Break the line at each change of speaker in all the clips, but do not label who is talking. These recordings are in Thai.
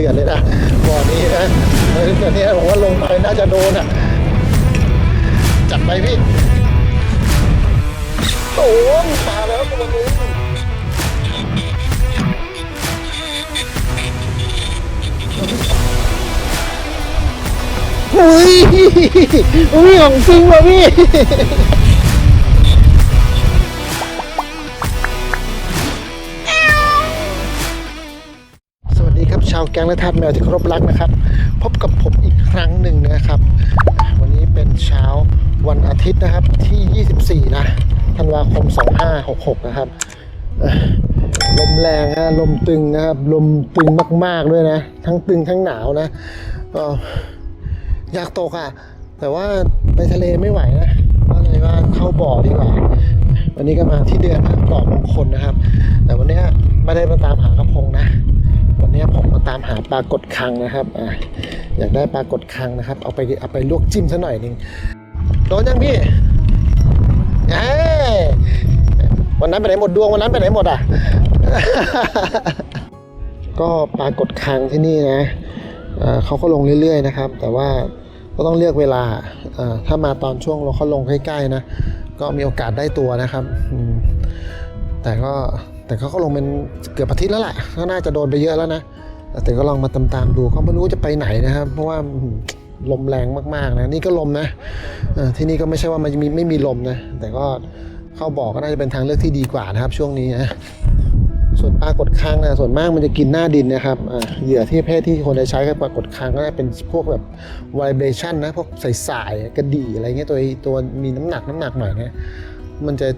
เดือดเลยนะบ่อนี้นะเฮ้ยเดี๋ยวนี้ผมว่าลงไปน่าจะโดนอะ จัดไปพี่โอ้ยมาแล้วตัวนึงอุ้ยอุ้ยของจริงว่ะพี่ แก๊งและทาสแมวที่เคารพรักนะครับ พบกับผมอีกครั้งหนึ่งนะครับ วันนี้เป็นเช้าวันอาทิตย์นะครับที่ 24 นะธันวาคม 2566 นะครับลมแรงฮะลมตึงนะครับ ลมตึงมากๆด้วยนะ ทั้งตึงทั้งหนาวนะก็อยากตกอะ แต่ว่าไปทะเลไม่ไหวนะก็เลยว่าเข้าบ่อดีกว่า วันนี้ก็มาที่เดือนนะบ่อมงคลนะครับ แต่วันนี้ไม่ได้มาตามหากระพงนะ วันนี้ผมมาตามหาปลากดคังนะครับอะอยากได้ปลากดคังนะครับ เอาไปเอาไปลวกจิ้มซะหน่อยหนึงโดนยังพี่เอ้วันนั้นไปไหนหมดดวงวันนั้นไปไหนหมดอะ ก็ปลากดคังที่นี่นะเอ่อเขาก็ลงเรื่อยๆนะครับ แต่ว่าก็ต้องเลือกเวลา ถ้ามาตอนช่วงเราเขาลงใกล้ๆนะ ก็มีโอกาสได้ตัวนะครับ แต่ก็ แต่เขาก็ลงเป็นเกือบอาทิตย์แล้วแหละก็น่าจะโดนไปเยอะแล้วนะแต่ก็ลองมาตามๆดูเขาไม่รู้จะไปไหนนะครับ เพราะว่าลมแรงมากๆนะนี่ก็ลมนะที่นี่ก็ไม่ใช่ว่ามันมีไม่มีลมนะแต่ก็เข้าบ่อก็น่าจะเป็นทางเลือกที่ดีกว่านะครับ ช่วงนี้นะส่วนปลากดคางนะส่วนมากมันจะกินหน้าดินนะครับเหยื่อที่เพศที่คนจะใช้กับปลากดคางก็จะเป็นพวกแบบไวเบชั่นนะพวกสายๆกระดี่อะไรเงี้ยตัวตัวมีน้ำหนักน้ำหนักหน่อยนะมันจะ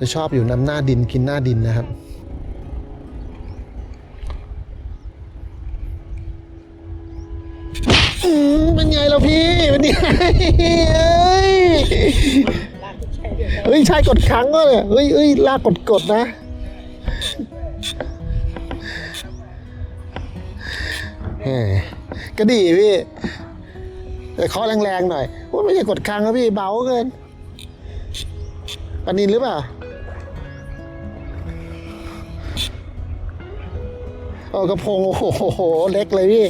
จะชอบอยู่น้ำหน้าดินกินหน้าดินนะครับมเป็นไงล่ะพี่เป็นไงเอ้ยเฮ้ยใช่กดครั้งก็เนี่ยเฮ้ยเฮ้ยลากกดกดนะกระดี่พี่แต่เคาะแรงๆหน่อยว่าไม่ใช่กดครั้งครับพี่เบาเกินปนินหรือเปล่า เออกระพงโอ้โหเล็กเลยพี่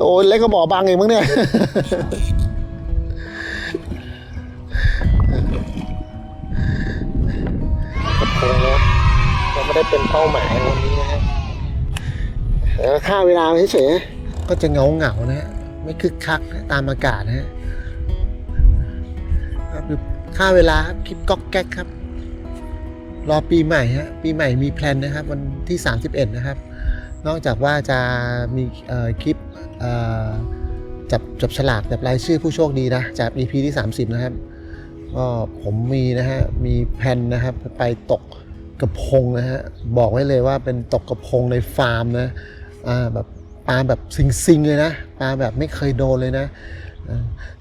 โอ้ยเล็กก็บ่อบางเองมั้งเนี่ยกระพงนะก็ไม่ได้เป็นเป้าหมายวันนี้นะฮะแต่ก็ค่าเวลาเฉยๆก็จะเงาเงาๆนะฮะไม่คึกคักนะตามอากาศนะฮะครับคือค่าเวลาครับคลิปก๊อกแก๊กครับ รอปีใหม่ฮะปีใหม่มีแพลนนะครับ วันที่ 31 นะครับ นอกจากว่าจะมีคลิปจับจับฉลากจับรายชื่อผู้โชคดีนะจาก EP ที่ 30 นะครับก็ผมมีนะฮะมีแผ่นนะครับไปตกกระพงนะฮะบอกไว้เลยว่าเป็นตกกระพงในฟาร์มนะอ่าแบบปลาแบบซิงๆเลยนะปลาแบบไม่เคยโดนเลยนะ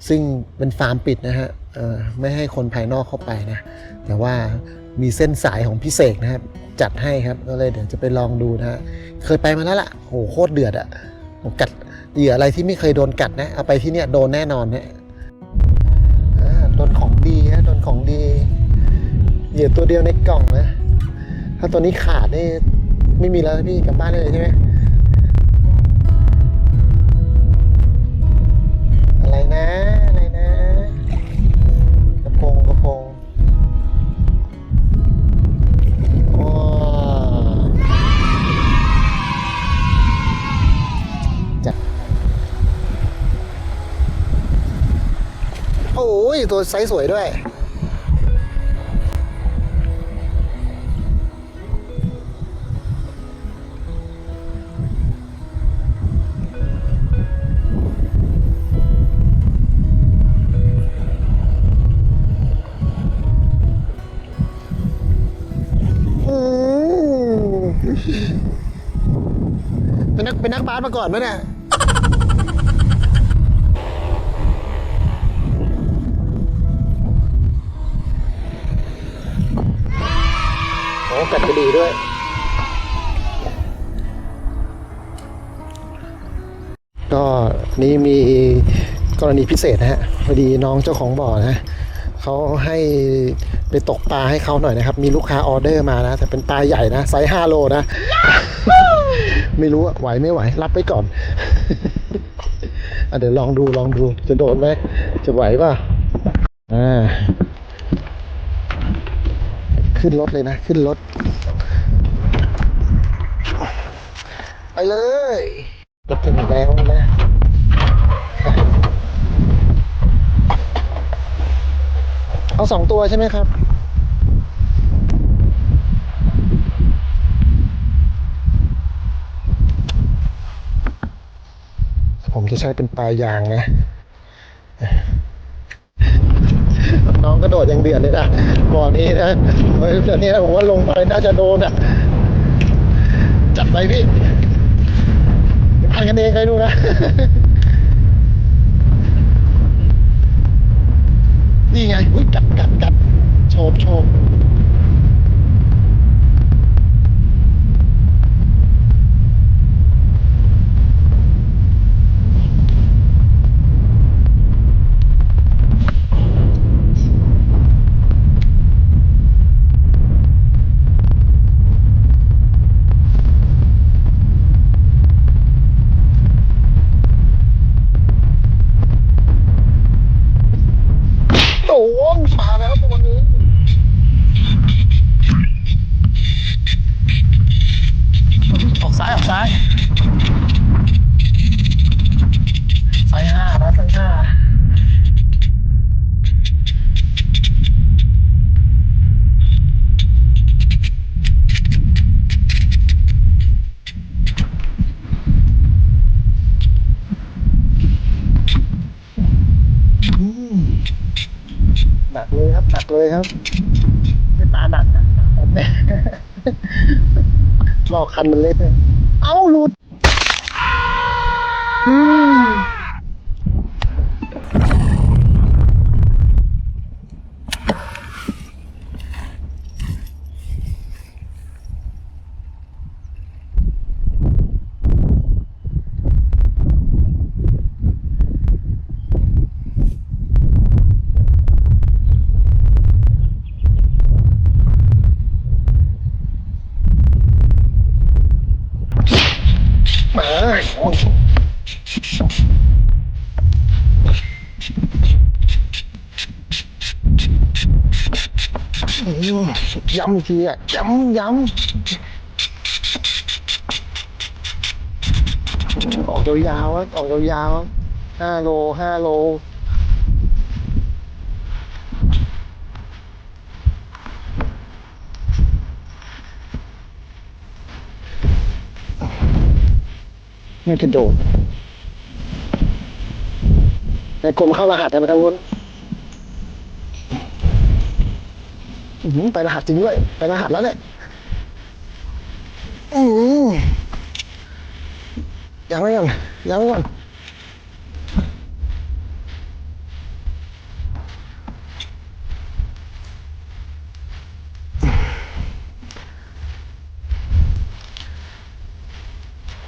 ซึ่งเป็นฟาร์มปิดนะฮะไม่ให้คนภายนอกเข้าไปนะ แต่ว่ามีเส้นสายของพิเศษนะครับ จัดให้ครับ ก็เลยเดี๋ยวจะไปลองดูนะฮะ เคยไปมาแล้วล่ะโหโคตรเดือดอะผมกัดเหยื่ออะไรที่ไม่เคยโดนกัดนะ เอาไปที่เนี่ยโดนแน่นอนนะโดนของดีฮะ โดนของดี เหยื่อตัวเดียวในกล่องนะ ถ้าตัวนี้ขาดนี่ไม่มีแล้วพี่กลับบ้านได้เลยใช่ไหม อ้ย ตัวไซส์สวยด้วยอืมเป็นนักเป็นนักบาสมาก่อนไหมเนี่ย โอ้กัดกระดีด้วย ก็นี่มีกรณีพิเศษนะฮะพอดีน้องเจ้าของบ่อนะเขาให้ไปตกปลาให้เขาหน่อยนะครับ มีลูกค้าออเดอร์มานะ แต่เป็นปลาใหญ่นะ ไซส์5โลนะ ไม่รู้อะไหวไม่ไหว รับไปก่อนอเดี๋ยวลองดูลองดูจะโดนไหมจะไหวป่ะอ่า ขึ้นรถเลยนะ ขึ้นรถ ไปเลยรถถึงแล้วนะเอาสองตัวใช่ไหมครับผมจะใช้เป็นปลายยางนะ น้องกระโดดอย่างเดือดเลยนะบ่อนี้นะเฮ้ยเดี๋ยวนี้ผมว่าลงไปน่าจะโดนอะ จัดไปพี่พันกันเองใครดูนะ นี่ไงอุ้ยกัดกัดกัดโฉบโฉบโอ้โหมาแล้วตัวนี้ ออกซ้ายออกซ้ายซ้ายห้านะซ้ายห้าอืมหนัก เลยครับหนักเลยครับไม่ตาหนักนะเนี่ยลอกคันมันเล็กเลย เอ้าหลุดอืมมาโอ้ยอืม ย้ำอีกทีอะย้ำย้ำออกยาวๆออกยาวๆห้าโลห้าโลไม่กระโดดในกลมเข้ารหัสแต่ไปทางนู้นอื้อหือ ไปรหัสจริงด้วย ไปรหัสแล้วเนี่ยอือยังไม่ก่อนยังไม่ก่อน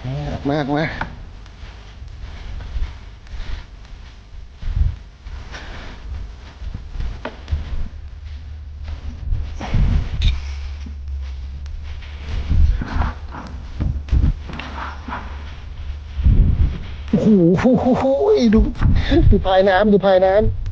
มากมากมากโอ้โห ดูดูพายน้ำดูพายน้ำ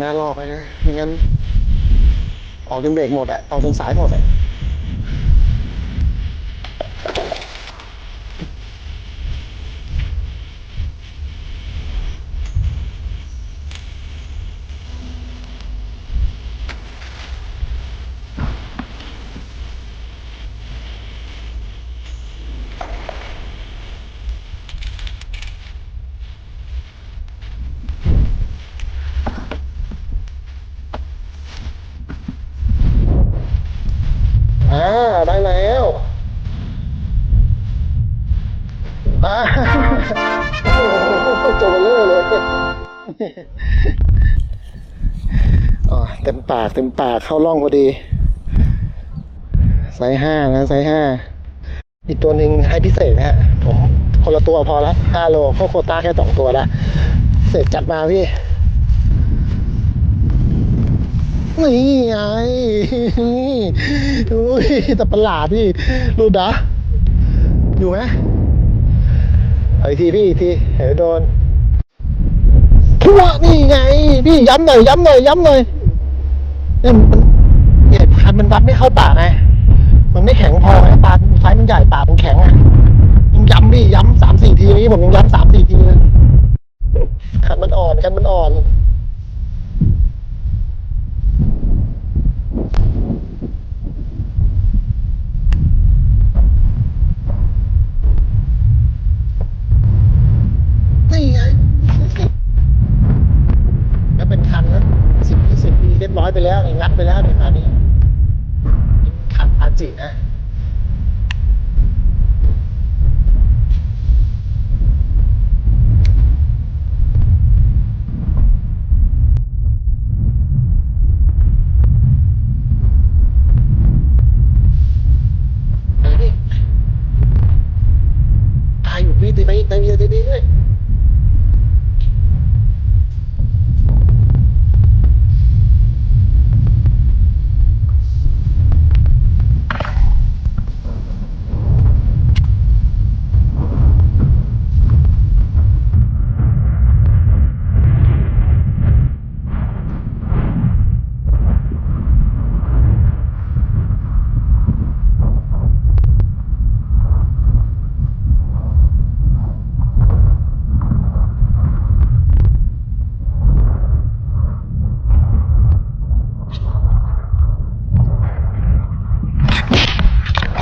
หน้ารอบไปนะไม่งั้นออกจนเบรกหมดอะออกจนสายหมดอะ เต็มปากเข้าร่องพอดีไซส์ห้านะไซส์ห้าอีกตัวหนึ่งให้พิเศษนะฮะผมคนละตัวพอละห้าโลเข้าโคต้าแค่สองตัวละเสร็จจัดมาพี่นี่ไงอุ้ยแต่ประหลาดพี่รูดดะอยู่ไหมเอาอีกทีพี่อีกทีเห็นโดนทั่วนี่ไง พี่ย้ำหน่อยย้ำหน่อยย้ำหน่อย เนี่ยมันเนี่ยคันมันวัดไม่เข้าปากไงมันไม่แข็งพอไงปากไซส์มันใหญ่ปากมันแข็งอะยังย้ำพี่ย้ำสามสี่ทีนี้ผมยังย้ำสามสี่ทีเลยคันมันอ่อนคันมันอ่อน นี่ไงก็เป็นคันนะสิบยี่สิบปีเรียบร้อย ไปแล้วงัดไปแล้วเนี่ยคันนี้นี่คันอาจินะไปดิตายอยู่พี่ตีไปตีไปตีไปตีไป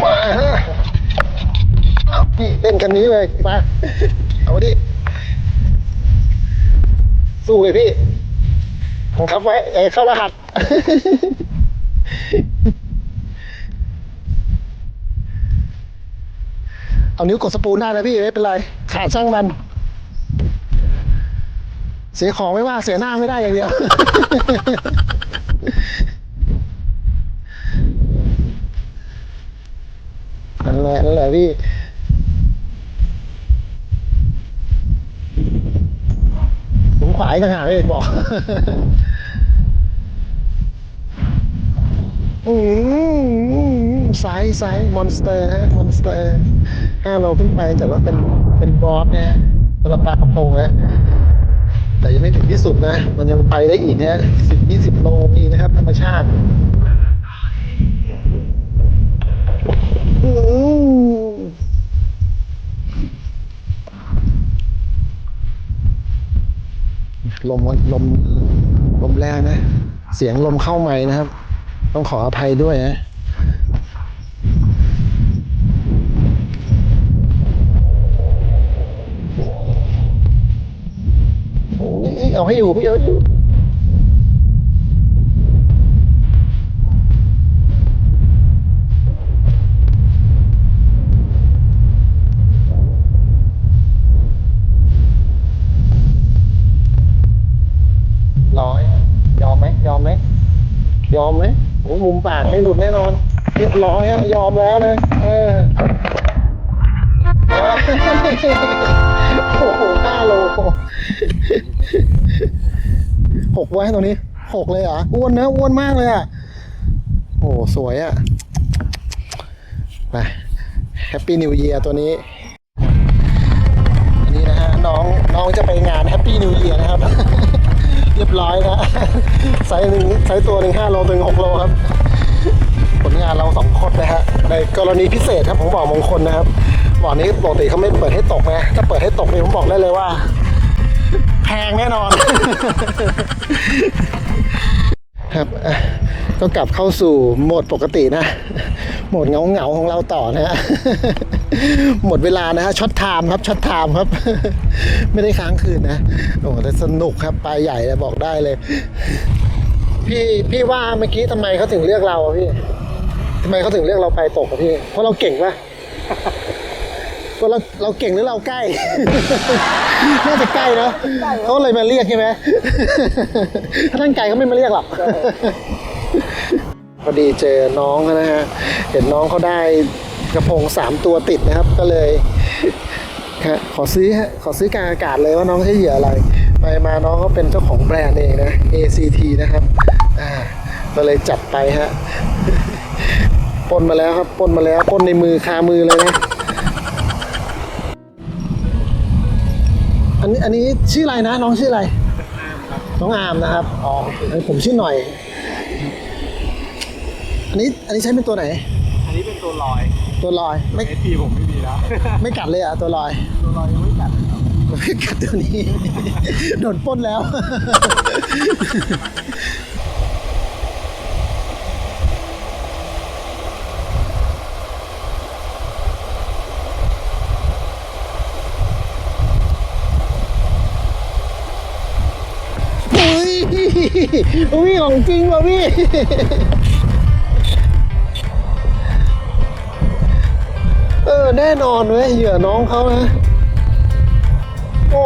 มาฮะเอาพี่เล่ นี้เลยมาเอาดิสู้เลยพี่ผมคับไว้เอเข้ารหัส เอานิ้วกดสปูนได้นะพี่ไม่เป็นไร ขาดช่างมัน เสียของไม่ว่าเสียหน้าไม่ได้อย่างเดียวนั่นแหละนั่นแหละพี่ ผมขวายต่างหากเลยบอกอืมสายสายมอนสเตอร์ฮะมอนสเตอร์ห้าเราขึ้นไปแต่ว่าเป็นเป็นบอสนะฮะสำหรับปลากระพงนะแต่ยังไม่ถึงที่สุดนะ มันยังไปได้อีกนะสิบยี่สิบโลนี่นะครับ ธรรมชาติ อืม ลมลมลมแรงนะ เสียงลมเข้าใหม่นะครับ ต้องขออภัยด้วยนะโอ้ยเอาให้อยู่พี่เอาให้อยู่ มุมปากไม่หลุดแน่นอน เรียบร้อยอะยอมแล้วนะเออโอ้โหห้าโลหกไว้ตรงนี้หกเลยเหรออ้วนนะอ้วนมากเลยอะโอ้สวยอะไปแฮปปี้นิวเยียตัวนี้อันนี้นะฮะน้องน้องจะไปงานแฮปปี้นิวเยียนะครับ เรียบร้อยนะไซส์หนึ่งไซส์ตัวหนึ่งห้าโลถึงหกโลครับ ผลงานเราสองคนนะฮะในกรณีพิเศษครับของบ่อมงคลนะครับบ่อนี้ปกติเขาไม่เปิดให้ตกนะถ้าเปิดให้ตกเนี่ยผมบอกได้เลยว่า แพงแน่นอน ครับก็กลับเข้าสู่โหมดปกตินะ โหมดเงาเงาๆของเราต่อนะฮะ หมดเวลานะฮะช็อตไทม์ครับช็อตไทม์ครับ ไม่ได้ค้างคืนนะโอ้แต่สนุกครับไปใหญ่เลยบอกได้เลย พี่พี่ว่าเมื่อกี้ทำไมเขาถึงเลือกเราอะพี่ทำไมเขาถึงเลือกเราไปตกอะพี่เพราะเราเก่งปะว่าเราเราเก่งหรือเราใกล้ น่าจะใกล้เนาะเขาเลยมาเรียกใช่ไหมถ้าท่านไกลเขาไม่มาเรียกหรอกพอดีเจอน้องนะฮะเห็นน้องเขาได้ กระพงสามตัวติดนะครับ ก็เลยขอซื้อขอซื้อกลางอากาศเลยว่าน้องใช้เหยื่ออะไร ไปมาน้องเขาเป็นเจ้าของแบรนด์เองนะ ACT นะครับอ่าก็เลยจัดไปฮะปนมาแล้วครับปนมาแล้วปนในมือคามือเลยนะอันนี้อันนี้ชื่ออะไรนะ น้องชื่ออะไรน้องอามนะครับอ๋อผมชื่อหน่อย อันนี้อันนี้ใช้เป็นตัวไหน
อันนี้เป็นตัวลอย
ตัวลอยไม่
เอทีผมไม่มีแล้ว
ไม่กัดเลยอะตัวลอย
ตัวลอยยังไม่กัดเลยครับ
ไม่กัดตัวนี้ โดนปล้นแล้ว อุ้ยอุ้ยของจริงว่ะพี่ แน่นอนเว้ยเหยื่อน้องเขานะโอ้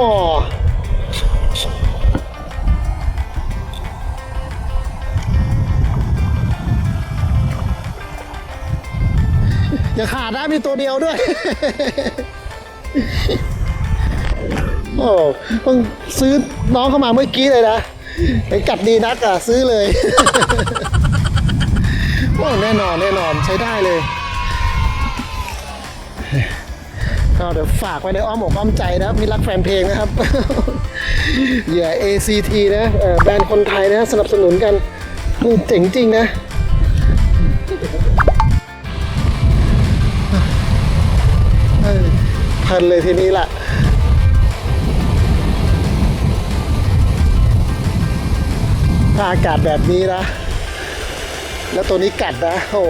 อย่าขาดนะมีตัวเดียวด้วย โอ้เพิ่งซื้อน้องเข้ามาเมื่อกี้เลยนะไปกัดดีนักอะซื้อเลย โอ้แน่นอนแน่นอนใช้ได้เลย ก็เดี๋ยวฝากไว้ในอ้อมอกอ้อมใจนะครับมีรักแฟนเพลงนะครับเหยื่อ ACT นะแบรนด์คนไทยนะสนับสนุนกันนี่เจ๋งจริงนะพันเลยทีนี้ล่ะถ้าอากาศแบบนี้นะ แล้วตัวนี้กัดนะ โอ้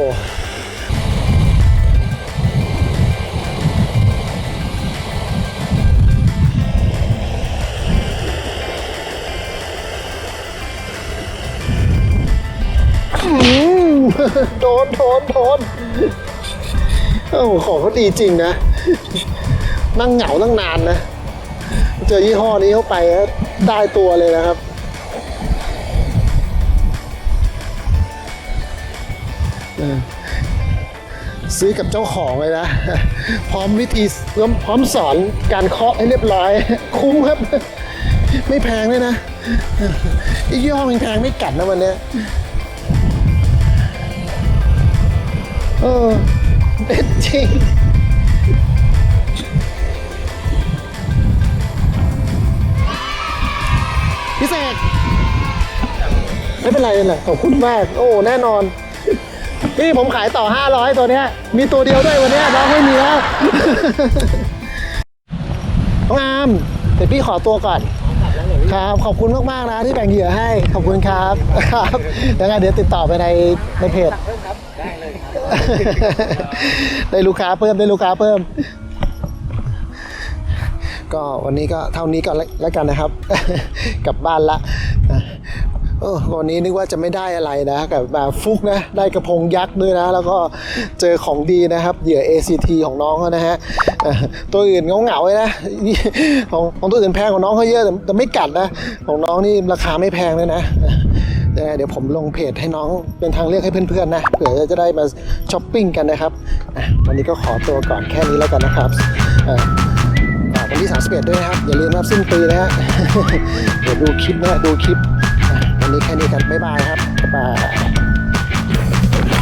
โดนโดนโดนโอ้ของเขาดีจริงนะ นั่งเหงาตั้งนานนะ เจอยี่ห้อนี้เข้าไปได้ตัวเลยนะครับซื้อกับเจ้าของเลยนะ พร้อมวิธีพร้อมสอนการเคาะให้เรียบร้อย คุ้มครับ ไม่แพงด้วยนะอีกยี่ห้อแพงๆไม่กัดนะวันเนี้ เออเด็ดจริงพี่เสกไม่เป็นไรเป็นไรขอบคุณมาก โอ้ แน่นอน พี่ผมขายต่อ 500 ตัวเนี้ย มีตัวเดียวด้วยวันนี้น้องไม่มีแล้วน้องอามเดี๋ยวพี่ขอตัวก่อน ครับ ขอบคุณมาก ๆ นะที่แบ่งเหยื่อให้ ขอบคุณครับ ครับยังไงเดี๋ยวติดต่อไปในในเพจ
ได้ลู
กค้าเพิ่มได้ลูกค้าเพิ่ม ก็วันนี้ก็เท่านี้ก็แล้วกันนะครับ กลับบ้านละเออวันนี้นึกว่าจะไม่ได้อะไรนะกับแบบฟุกนะได้กระพงยักษ์ด้วยนะ แล้วก็เจอของดีนะครับเหยื่อ ACT ของน้องเขานะฮะตัวอื่นเงาเงาเลยนะของของตัวอื่นแพงกว่าน้องเขาเยอะแต่ไม่กัดนะ ของน้องนี่ราคาไม่แพงเลยนะ ยังไงเดี๋ยวผมลงเพจให้น้องเป็นทางเลือกให้เพื่อนๆนะเผื่อจะได้มาช้อปปิ้งกันนะครับวันนี้ก็ขอตัวก่อนแค่นี้แล้วกันนะครับอ่ากวันที่31ด้วยนะครับ อย่าลืมนะครับสิ้นปีนะฮะเดี๋ยวดูคลิปนะฮะดูคลิปวันนี้แค่นี้กันบ๊ายบายครับบ๊ายบาย